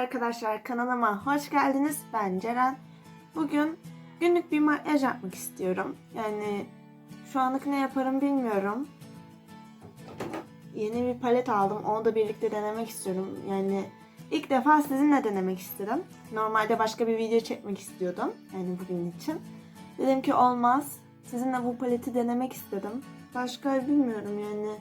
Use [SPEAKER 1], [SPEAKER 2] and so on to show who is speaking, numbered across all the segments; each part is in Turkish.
[SPEAKER 1] arkadaşlar kanalıma hoş geldiniz. Ben Ceren. Bugün günlük bir makyaj yapmak istiyorum. Yani şu anlık ne yaparım bilmiyorum. Yeni bir palet aldım. Onu da birlikte denemek istiyorum. Yani ilk defa sizinle denemek istedim. Normalde başka bir video çekmek istiyordum. Yani bugün için. Dedim ki olmaz. Sizinle bu paleti denemek istedim. Başka bilmiyorum yani.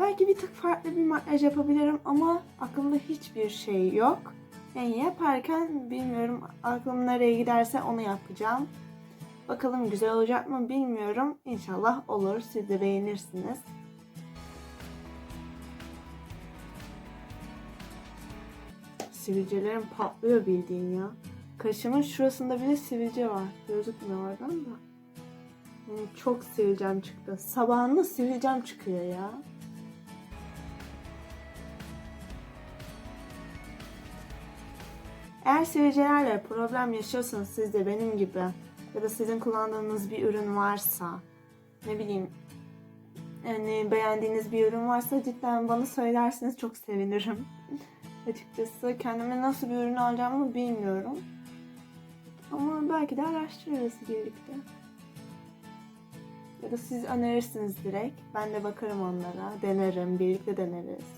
[SPEAKER 1] Belki bir tık farklı bir makyaj yapabilirim ama aklımda hiçbir şey yok. Yani yaparken bilmiyorum aklım nereye giderse onu yapacağım. Bakalım güzel olacak mı bilmiyorum. İnşallah olur. Siz de beğenirsiniz. Sivilcelerim patlıyor bildiğin ya. Kaşımın şurasında bile sivilce var. Gözükmüyor oradan da. Yani çok sivilcem çıktı. Sabahında sivilcem çıkıyor ya. Eğer sivilcelerle problem yaşıyorsanız siz de benim gibi ya da sizin kullandığınız bir ürün varsa ne bileyim yani beğendiğiniz bir ürün varsa cidden bana söylerseniz çok sevinirim. Açıkçası kendime nasıl bir ürün alacağımı bilmiyorum. Ama belki de araştırırız birlikte. Ya da siz önerirsiniz direkt. Ben de bakarım onlara. Denerim. Birlikte deneriz.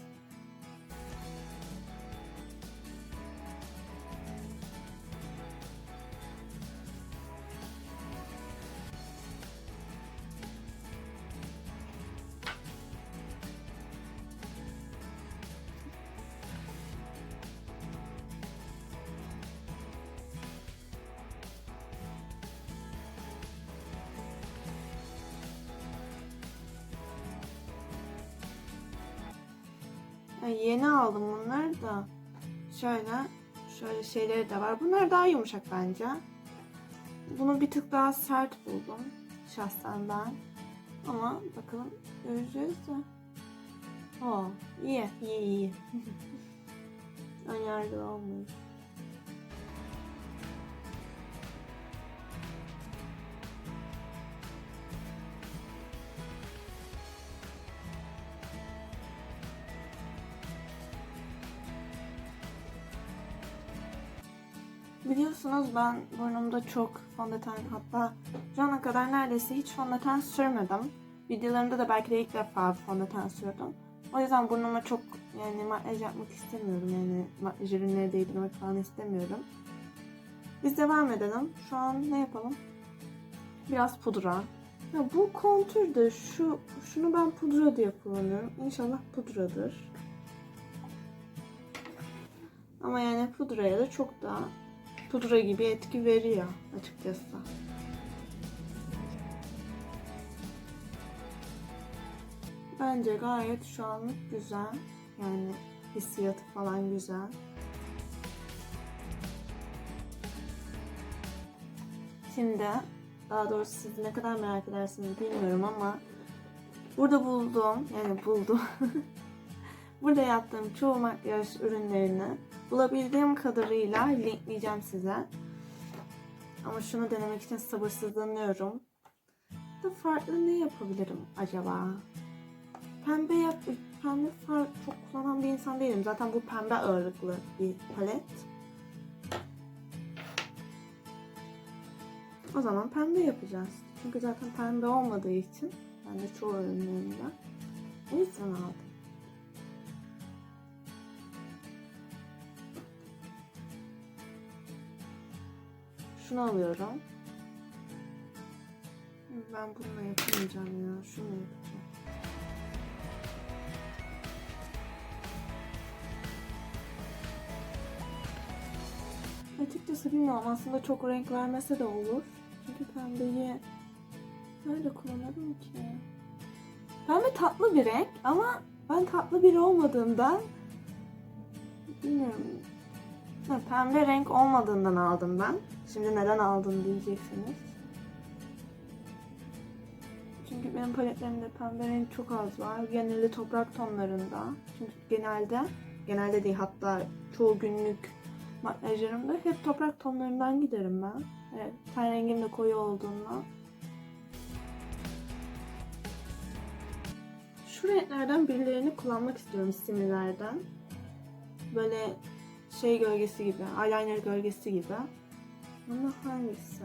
[SPEAKER 1] Ay, yeni aldım bunları da. Şöyle, şöyle şeyleri de var. Bunlar daha yumuşak bence. Bunu bir tık daha sert buldum. Şahsen ben. Ama bakalım göreceğiz de. Oo, iyi, iyi, iyi. Önyargılı olmuyor. Biliyorsunuz ben burnumda çok fondöten hatta şu ana kadar neredeyse hiç fondöten sürmedim. Videolarımda da belki de ilk defa fondöten sürdüm. O yüzden burnuma çok yani makyaj yapmak istemiyorum yani makyaj ürünleri değdirmek falan istemiyorum. Biz devam edelim. Şu an ne yapalım? Biraz pudra. Ya bu kontür de şu şunu ben pudra diye kullanıyorum. İnşallah pudradır. Ama yani pudraya da çok daha pudra gibi etki veriyor açıkçası. Bence gayet şu anlık güzel. Yani hissiyatı falan güzel. Şimdi daha doğrusu siz ne kadar merak edersiniz bilmiyorum ama burada buldum yani buldum. burada yaptığım çoğu makyaj ürünlerini bulabildiğim kadarıyla linkleyeceğim size. Ama şunu denemek için sabırsızlanıyorum. Da farklı ne yapabilirim acaba? Pembe yap pembe far çok kullanan bir insan değilim. Zaten bu pembe ağırlıklı bir palet. O zaman pembe yapacağız. Çünkü zaten pembe olmadığı için ben de çoğu ürünlerimden o yüzden aldım. Şunu alıyorum. Ben bununla yapamayacağım ya. Şunu yapacağım. Açıkçası bilmiyorum. Aslında çok renk vermese de olur. Çünkü pembeyi nerede kullanırım ki? Pembe tatlı bir renk ama ben tatlı biri olmadığımdan bilmiyorum. Ha, pembe renk olmadığından aldım ben. Şimdi neden aldın diyeceksiniz. Çünkü benim paletlerimde pembe renk çok az var. Genelde toprak tonlarında. Çünkü genelde, genelde değil hatta çoğu günlük makyajlarımda hep toprak tonlarından giderim ben. Evet, ten rengim de koyu olduğundan. Şu renklerden birilerini kullanmak istiyorum simlilerden. Böyle şey gölgesi gibi, eyeliner gölgesi gibi. Ama hangisi?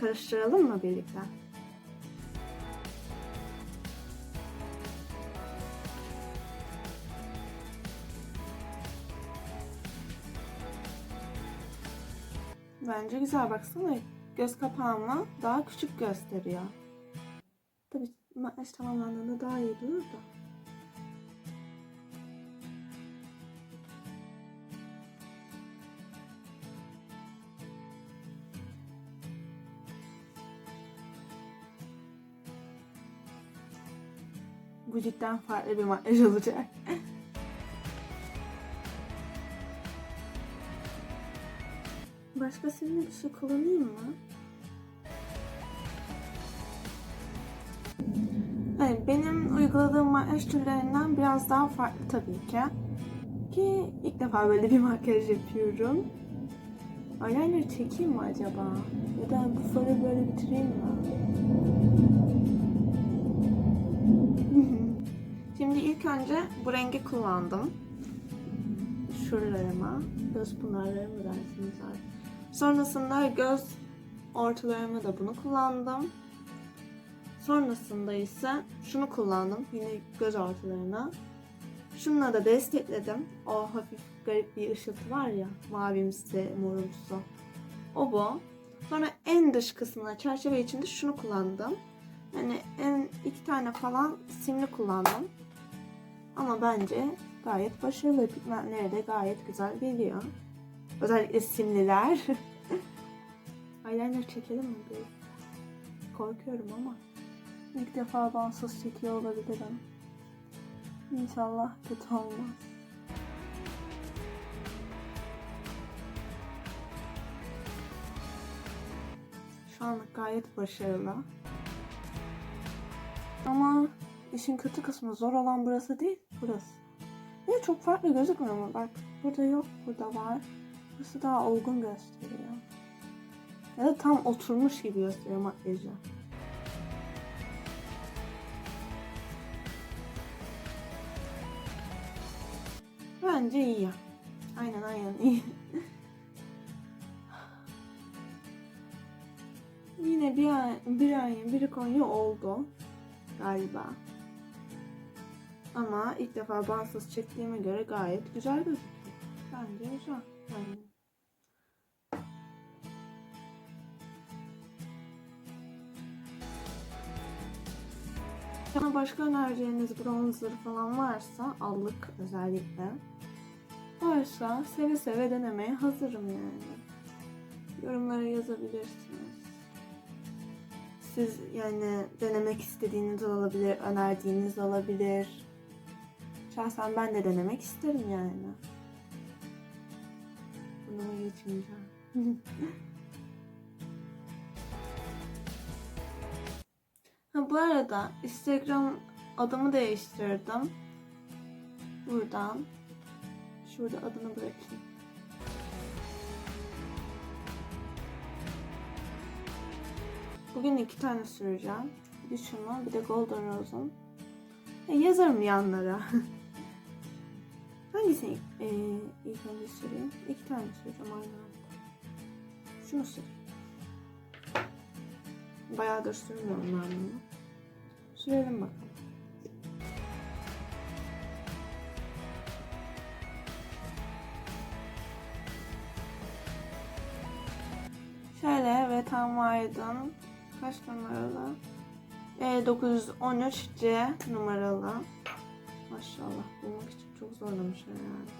[SPEAKER 1] Karıştıralım mı birlikte? Bence güzel baksana. Göz kapağımı daha küçük gösteriyor. Tabii makyaj tamamlandığında daha iyi durur da. Bu cidden farklı bir makyaj olacak. Başka seninle bir şey kullanayım mı? Hayır, benim uyguladığım makyaj türlerinden biraz daha farklı tabii ki. Ki ilk defa böyle bir makyaj yapıyorum. Eyeliner çekeyim mi acaba? Ya da bu farı böyle bitireyim mi? Şimdi ilk önce bu rengi kullandım. Şuralarıma, göz pınarlarımı dersiniz. Sonrasında göz ortalarıma da bunu kullandım. Sonrasında ise şunu kullandım. Yine göz ortalarına. Şununla da destekledim. O hafif garip bir ışıltı var ya. Mavimsi, morumsu. O bu. Sonra en dış kısmına çerçeve içinde şunu kullandım. Yani en iki tane falan simli kullandım. Ama bence gayet başarılı. Pigmentleri de gayet güzel geliyor. Özellikle simliler. Eyeliner çekelim mi? Korkuyorum ama. İlk defa bansız çekiyor olabilirim. İnşallah kötü olmaz. Şu anlık gayet başarılı. Ama işin kötü kısmı zor olan burası değil, burası. Niye çok farklı gözükmüyor mu? Bak burada yok, burada var. Burası daha olgun gösteriyor. Ya da tam oturmuş gibi gösteriyor makyajı. Bence iyi. Aynen aynen iyi. Yine bir ay, bir ayın biri Konya oldu galiba. Ama ilk defa bansız çektiğime göre gayet güzel gözüküyor. Bence güzel. Yani Sana başka önereceğiniz bronzer falan varsa allık özellikle varsa seve seve denemeye hazırım yani. Yorumlara yazabilirsiniz. Siz yani denemek istediğiniz olabilir, önerdiğiniz olabilir. Şahsen ben de denemek isterim yani. Bunu geçmeyeceğim. Ha bu arada Instagram adımı değiştirdim. Buradan. Şurada adını bırakayım. Bugün iki tane süreceğim. Bir şunu bir de Golden Rose'un. E, yazarım yanlara. Hangisini e, ilk önce süreyim? İki tane süreceğim aynı anda. Şunu süreyim. Bayağıdır sürmüyorum ben bunu. Sürelim bakalım. Şöyle ve tam Aydın kaç numaralı? E 913C numaralı. Maşallah bulmak için çok zorlamışlar yani.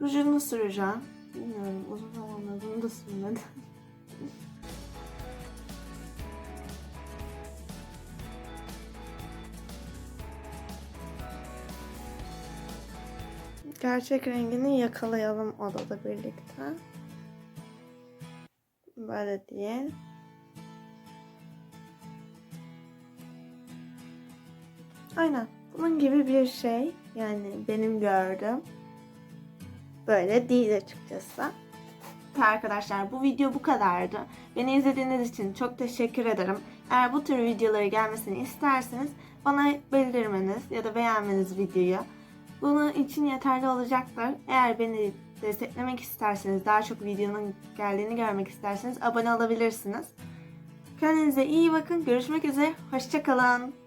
[SPEAKER 1] Rujunu süreceğim. Bilmiyorum uzun zamandır bunu da sürmedim. Gerçek rengini yakalayalım odada birlikte. Böyle diye. Aynen. Bunun gibi bir şey. Yani benim gördüğüm. Böyle değil açıkçası. Arkadaşlar bu video bu kadardı. Beni izlediğiniz için çok teşekkür ederim. Eğer bu tür videoları gelmesini isterseniz bana bildirmeniz ya da beğenmeniz videoyu Bunun için yeterli olacaktır. Eğer beni desteklemek isterseniz, daha çok videonun geldiğini görmek isterseniz abone olabilirsiniz. Kendinize iyi bakın. Görüşmek üzere. Hoşçakalın.